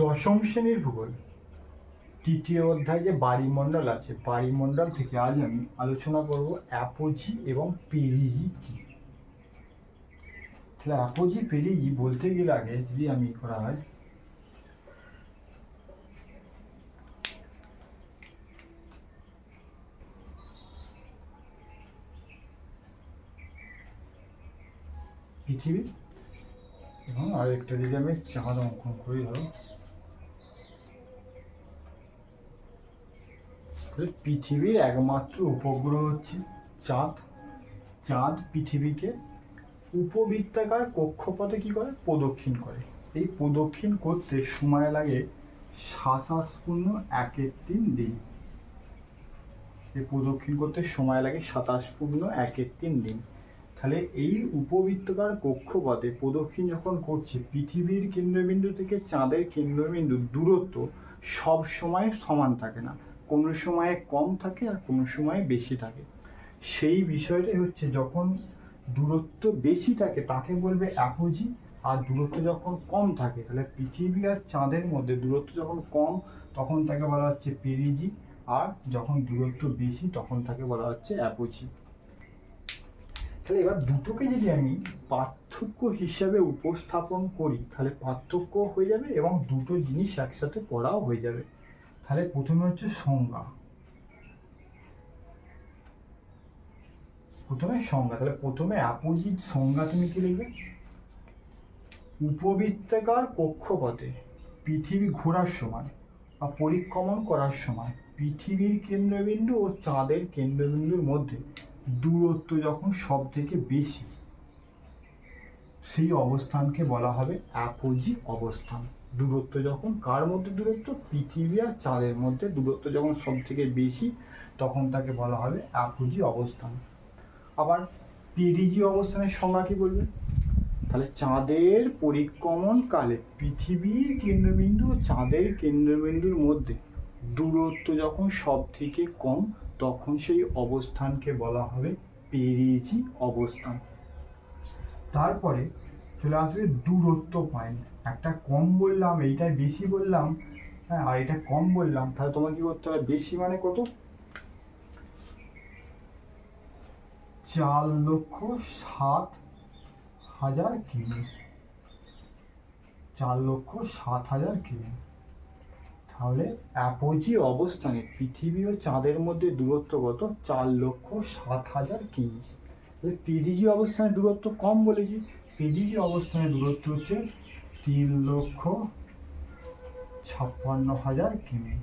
দশম শ্রেণির ভূগোল। তৃতীয় অধ্যায় যে বাড়িমণ্ডল আছে বাড়িমণ্ডল থেকে আজ আমি আলোচনা করব অ্যাপোজি এবং পেরিজি কি। তাহলে অ্যাপোজি, পেরিজি বলতে গেলে আগে যদি আমি করা হয়, পৃথিবী, এবং আরেকটা যদি আমি চাঁদ অঙ্কন করি ধরো পৃথিবীর একমাত্র উপগ্রহ হচ্ছে চাঁদ। চাঁদ পৃথিবীকে উপবৃত্তাকার কক্ষপথে কি করে? প্রদক্ষিণ করে। এই প্রদক্ষিণ করতে সময় লাগে সাতাশ পূর্ণ একের তিন দিন। এই প্রদক্ষিণ করতে সময় লাগে সাতাশ পূর্ণ একের তিন দিন। তাহলে এই উপবৃত্তকার কক্ষপথে প্রদক্ষিণ যখন করছে, পৃথিবীর কেন্দ্রবিন্দু থেকে চাঁদের কেন্দ্রবিন্দুর দূরত্ব সব সময় সমান থাকে না। কোনো সময়ে কম থাকে আর কোনো সময়ে বেশি থাকে। সেই বিষয়টাই হচ্ছে যখন দূরত্ব বেশি থাকে, তাকে বলবে অ্যাপোজি আর দূরত্ব যখন কম থাকে, তাহলে পৃথিবী আর চাঁদের মধ্যে দূরত্ব যখন কম, তখন তাকে বলা হচ্ছে পেরিজি আর যখন দূরত্ব বেশি, তখন তাকে বলা হচ্ছে অ্যাপোজি তাহলে এবার দুটোকে যদি আমি পার্থক্য হিসাবে উপস্থাপন করি, তাহলে পার্থক্য হয়ে যাবে এবং দুটো জিনিস একসাথে পড়াও হয়ে যাবে। তাহলে প্রথমে হচ্ছে সংজ্ঞা। প্রথমে সংজ্ঞা, তাহলে প্রথমে অ্যাপোজিট সংজ্ঞা তুমি কি লিখবে? উপবৃত্তাকার কক্ষপথে পৃথিবী ঘোরার সময় বা পরিক্রমণ করার সময় পৃথিবীর কেন্দ্রবিন্দু ও চাঁদের কেন্দ্রবিন্দুর মধ্যে দূরত্ব যখন সব থেকে বেশি, সেই অবস্থানকে বলা হবে অ্যাপোজি অবস্থান। দূরত্ব যখন কার মধ্যে দূরত্ব? পৃথিবী আর চাঁদের মধ্যে। দূরত্ব যখন সব থেকে বেশি, তখন তাকে বলা হবে অ্যাপোজি অবস্থান। আবার পেরিজি অবস্থানের সংজ্ঞা কি বলবে? তাহলে চাঁদের পরিক্রমণ কালে পৃথিবীর কেন্দ্রবিন্দু চাঁদের কেন্দ্রবিন্দুর মধ্যে দূরত্ব যখন সব থেকে কম, তখন সেই অবস্থানকে বলা হবে পেরিজি অবস্থান। তারপরে চলে আসবে দূরত্ব পয়েন্ট একটা কম বললাম, এইটাই বেশি বললাম হ্যাঁ আর এটা কম বললাম, তাহলে তোমাকে কি করতে হবে? বেশি মানে কত? চার লক্ষ সাত হাজার কিমি। চার লক্ষ সাত হাজার কিমি। তাহলে অ্যাপোজি অবস্থানে পৃথিবী ও চাঁদের মধ্যে দূরত্ব কত? চার লক্ষ সাত হাজার কিমি। তাহলে পিডিজি অবস্থানে দূরত্ব কম বলেছি। পিডিজি অবস্থানের দূরত্ব হচ্ছে তিন লক্ষ ছাপ্পান্ন হাজার কিমি।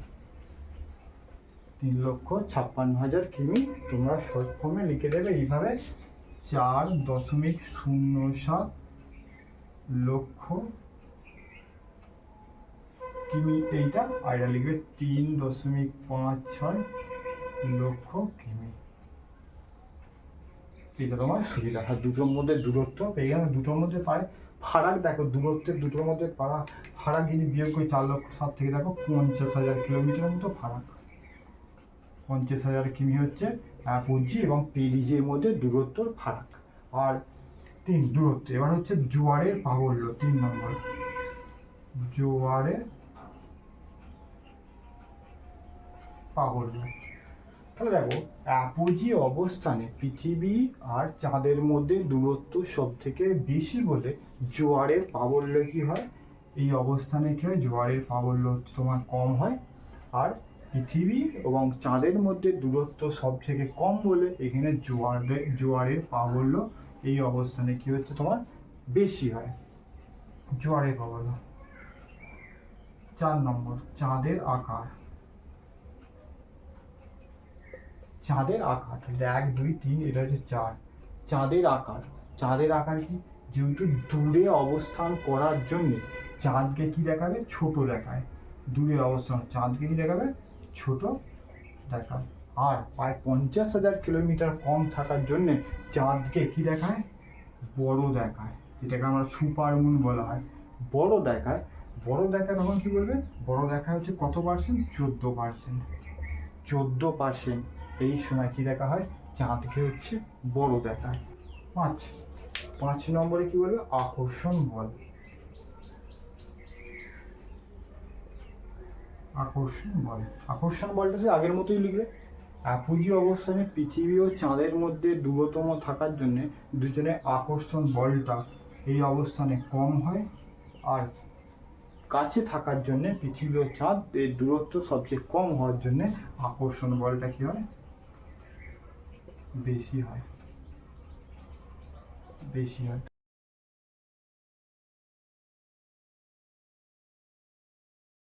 তিন লক্ষ ছাপ্পান্ন হাজার কিমি, তোমরা ফর্মে লিখে দেবে এইভাবে চার দশমিক শূন্য সাত লক্ষ কিমি। এইটা আর এটা লিখবে তিন দশমিক পাঁচ ছয় লক্ষ কিমি। এটা তোমার সুবিধা আর দুটোর মধ্যে দূরত্ব পেয়ে গেলে দুটোর মধ্যে পায় ফারাক দেখো, দূরত্বের দুটোর মধ্যে পাড়া ফারাক যদি বিয়োগ করি চার লক্ষ সাত থেকে দেখো পঞ্চাশ হাজার কিলোমিটার মতো ফারাক পঞ্চাশ হাজার কিমি হচ্ছে পুঁজি এবং পেরিজের মধ্যে দূরত্বর ফারাক আর তিন, দূরত্ব। এবার হচ্ছে জোয়ারের প্রাবল্য, তিন নম্বর। জোয়ারের প্রাবল্য। তাহলে দেখো অ্যাপোজি অবস্থানে পৃথিবী আর চাঁদের মধ্যে দূরত্ব সব থেকে বেশি বলে জোয়ারের প্রাবল্য কি হয়? এই অবস্থানে কি হয়? জোয়ারের প্রাবল্য তোমার কম হয়। আর পৃথিবী এবং চাঁদের মধ্যে দূরত্ব সব থেকে কম বলে এখানে জোয়ারের জোয়ারের প্রাবল্য এই অবস্থানে কি হচ্ছে? তোমার বেশি হয়। জোয়ারের প্রাবল্য। চার নম্বর, চাঁদের আকার। চাঁদের আকার, তাহলে এক, দুই, তিন, এটা হচ্ছে চার চাঁদের আকার চাঁদের আকার কি? যেহেতু দূরে অবস্থান করার জন্য চাঁদকে কি দেখাবে? ছোট দেখায়। দূরে অবস্থান, চাঁদকে কি দেখাবে? ছোট দেখায়। আর প্রায় পঞ্চাশ হাজার কিলোমিটার কম থাকার জন্য চাঁদকে কি দেখায়? বড় দেখায়। যেটাকে আমরা সুপার মুন বলা হয়। বড় দেখায়। বড় দেখায় তখন কি বলবে? বড় দেখায় হচ্ছে কত পার্সেন্ট চোদ্দ পার্সেন্ট চোদ্দ পার্সেন্ট এই সময় কি দেখা হয়? চাঁদকে হচ্ছে বড় দেখায় পাঁচ। পাঁচ নম্বরে কি বলবে? আকর্ষণ বল। আকর্ষণ বল। আকর্ষণ বলটা সে আগের মতোই লিখবে। অ্যাপুজি অবস্থানে পৃথিবী ও চাঁদের মধ্যে দূরতম থাকার জন্য দুজনের আকর্ষণ বলটা এই অবস্থানে কম হয় আর কাছে থাকার জন্য পৃথিবী ও চাঁদ এর দূরত্ব সবচেয়ে কম হওয়ার জন্য আকর্ষণ বলটা কি হয়? বেশি হয়। বেশি হয়।